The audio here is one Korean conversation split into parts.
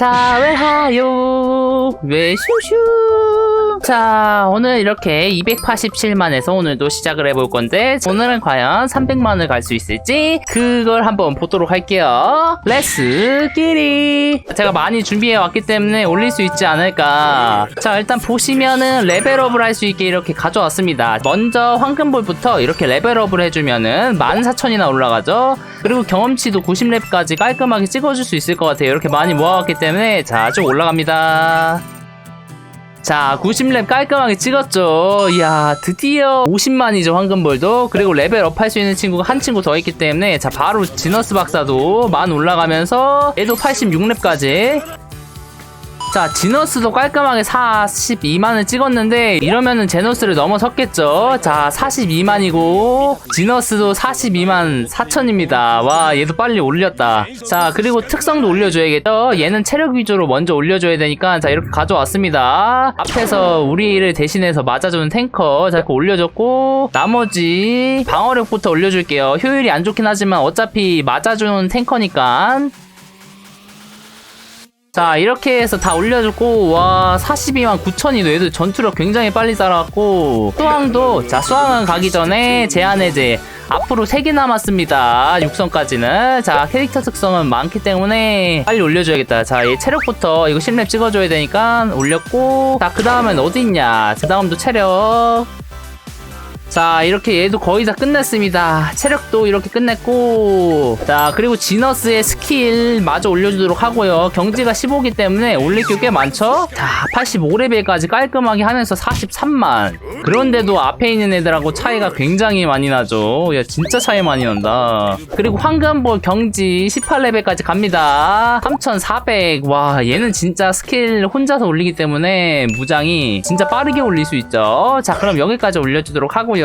자, 왜 하요? 왜 슈슈? 자, 오늘 이렇게 287만에서 오늘도 시작을 해볼 건데, 오늘은 과연 300만을 갈 수 있을지, 그걸 한번 보도록 할게요. 렛츠 기리! 제가 많이 준비해 왔기 때문에 올릴 수 있지 않을까. 자, 일단 보시면은 레벨업을 할 수 있게 이렇게 가져왔습니다. 먼저 황금볼부터 이렇게 레벨업을 해주면은 14,000이나 올라가죠. 그리고 경험치도 90렙까지 깔끔하게 찍어줄 수 있을 것 같아요. 이렇게 많이 모아왔기 때문에 자, 쭉 올라갑니다. 자, 90렙 깔끔하게 찍었죠. 이야, 드디어 50만이죠, 황금볼도. 그리고 레벨업 할 수 있는 친구가 한 친구 더 있기 때문에, 자, 바로 지너스 박사도 만 올라가면서, 얘도 86렙까지. 자, 지너스도 깔끔하게 42만을 찍었는데, 이러면은 제너스를 넘어섰겠죠? 자, 42만이고, 지너스도 42만 4천입니다. 와, 얘도 빨리 올렸다. 자, 그리고 특성도 올려줘야겠죠? 얘는 체력 위주로 먼저 올려줘야 되니까, 자, 이렇게 가져왔습니다. 앞에서 우리를 대신해서 맞아주는 탱커, 자, 이렇게 올려줬고, 나머지 방어력부터 올려줄게요. 효율이 안 좋긴 하지만 어차피 맞아주는 탱커니까. 자 이렇게 해서 다 올려줬고 와 42만 9천이도 얘도 전투력 굉장히 빨리 따라왔고 수왕도 자 수왕은 가기 전에 제한해제 앞으로 3개 남았습니다. 6선까지는. 자 캐릭터 특성은 많기 때문에 빨리 올려줘야겠다. 자얘 체력부터 이거 10렙 찍어줘야 되니까 올렸고 자그 다음엔 어디 있냐? 그 다음도 체력 자 이렇게 얘도 거의 다 끝냈습니다. 체력도 이렇게 끝냈고. 자 그리고 지너스의 스킬 마저 올려주도록 하고요. 경지가 15기 때문에 올릴 게 꽤 많죠? 자 85레벨까지 깔끔하게 하면서 43만. 그런데도 앞에 있는 애들하고 차이가 굉장히 많이 나죠. 야 진짜 차이 많이 난다. 그리고 황금볼 경지 18레벨까지 갑니다. 3400 와 얘는 진짜 스킬 혼자서 올리기 때문에 무장이 진짜 빠르게 올릴 수 있죠? 자 그럼 여기까지 올려주도록 하고요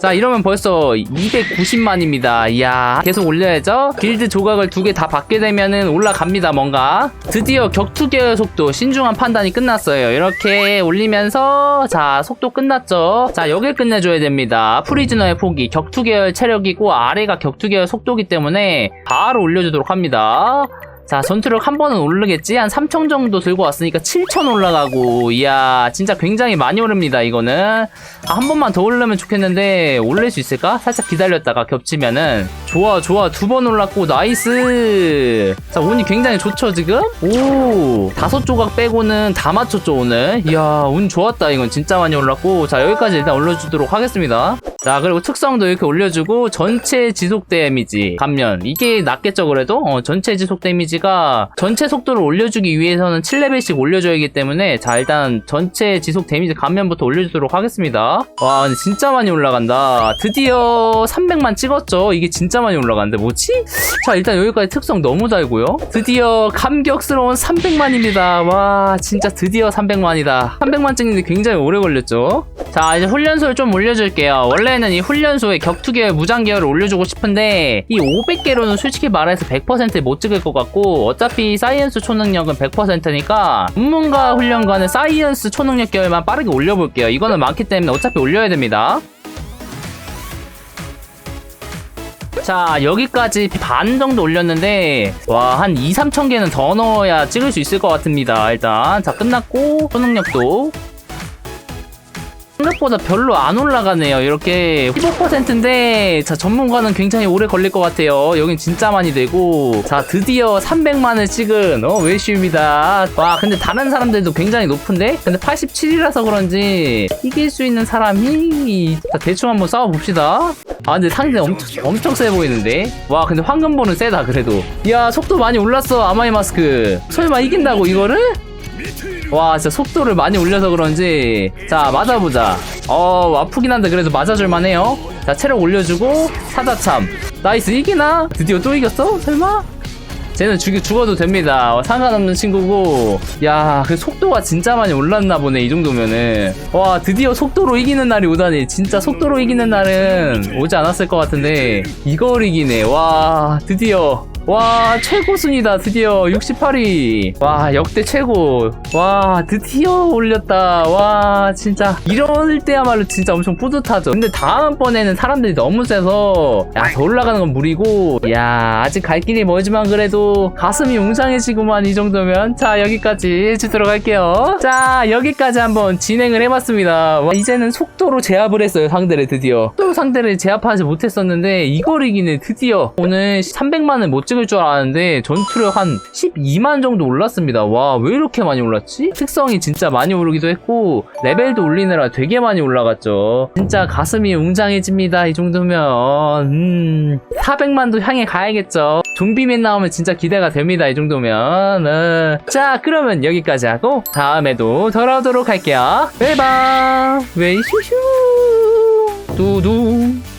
자 이러면 벌써 290만입니다. 이야 계속 올려야죠? 길드 조각을 두 개 다 받게 되면은 올라갑니다 뭔가. 드디어 격투 계열 속도 신중한 판단이 끝났어요. 이렇게 올리면서 자 속도 끝났죠? 자 여길 끝내줘야 됩니다. 프리즈너의 포기 격투 계열 체력이고 아래가 격투 계열 속도기 때문에 바로 올려주도록 합니다 자 전투력 한 번은 오르겠지? 한 3천 정도 들고 왔으니까 7천 올라가고. 이야 진짜 굉장히 많이 오릅니다 이거는. 아, 한 번만 더 오르면 좋겠는데 올릴 수 있을까? 살짝 기다렸다가 겹치면은 좋아 좋아. 두 번 올랐고 나이스. 자 운이 굉장히 좋죠 지금? 오. 다섯 조각 빼고는 다 맞췄죠 오늘? 이야 운 좋았다. 이건 진짜 많이 올랐고. 자 여기까지 일단 올려주도록 하겠습니다. 자 그리고 특성도 이렇게 올려주고 전체 지속 데미지. 감면. 이게 낫겠죠 그래도? 어 전체 지속 데미지가 전체 속도를 올려주기 위해서는 7레벨씩 올려줘야 하기 때문에 자 일단 전체 지속 데미지 감면부터 올려주도록 하겠습니다. 와 진짜 많이 올라간다. 드디어 300만 찍었죠? 이게 진짜 많이 올라가는데 뭐지? 자 일단 여기까지 특성 너무 달고요. 드디어 감격스러운 300만입니다. 와 진짜 드디어 300만이다. 300만 찍는데 굉장히 오래 걸렸죠. 자 이제 훈련소를 좀 올려줄게요. 원래는 이 훈련소에 격투계열 무장계열을 올려주고 싶은데 이 500개로는 솔직히 말해서 100%못 찍을 것 같고 어차피 사이언스 초능력은 100%니까 전문가 훈련관은 사이언스 초능력 계열만 빠르게 올려볼게요. 이거는 많기 때문에 어차피 올려야 됩니다 자 여기까지 반 정도 올렸는데 와 한 2, 3천 개는 더 넣어야 찍을 수 있을 것 같습니다. 일단 자 끝났고 초능력도 생각보다 별로 안 올라가네요. 이렇게 15%인데 자 전문가는 굉장히 오래 걸릴 것 같아요. 여긴 진짜 많이 되고 자 드디어 300만을 찍은 어 웨시입니다. 와 근데 다른 사람들도 굉장히 높은데 근데 87이라서 그런지 이길 수 있는 사람이 자 대충 한번 싸워봅시다. 아 근데 상대 엄청 엄청 세 보이는데 와 근데 황금볼은 세다 그래도 야 속도 많이 올랐어 아마이 마스크 설마 이긴다고 이거를? 와 진짜 속도를 많이 올려서 그런지. 자 맞아보자. 어 아프긴 한데 그래도 맞아줄만 해요. 자 체력 올려주고 사자참. 나이스 이기나? 드디어 또 이겼어? 설마? 쟤는 죽, 죽어도 됩니다. 어, 상관없는 친구고. 야 그 속도가 진짜 많이 올랐나 보네 이 정도면은. 와 드디어 속도로 이기는 날이 오다니. 진짜 속도로 이기는 날은 오지 않았을 것 같은데. 이걸 이기네. 와 드디어 와 최고 순위다 드디어. 68위. 와 역대 최고. 와 드디어 올렸다. 와 진짜. 이럴 때야말로 진짜 엄청 뿌듯하죠. 근데 다음번에는 사람들이 너무 세서 야 더 올라가는 건 무리고 야 아직 갈 길이 멀지만 그래도 가슴이 웅장해지구만 이 정도면. 자 여기까지 해주도록 할게요. 자 여기까지 한번 진행을 해봤습니다. 와, 이제는 속도로 제압을 했어요 상대를 드디어. 또 상대를 제압하지 못했었는데 이걸 이기네 드디어. 오늘 300만을 못 찍을 줄 알았는데 전투력 한 12만 정도 올랐습니다. 와 왜 이렇게 많이 올랐지? 특성이 진짜 많이 오르기도 했고 레벨도 올리느라 되게 많이 올라갔죠. 진짜 가슴이 웅장해집니다 이 정도면. 음 400만도 향해 가야겠죠. 좀비맨 나오면 진짜 기대가 됩니다 이 정도면. 어. 자 그러면 여기까지 하고 다음에도 돌아오도록 할게요. 웨이바 웨이슈슈? 두둥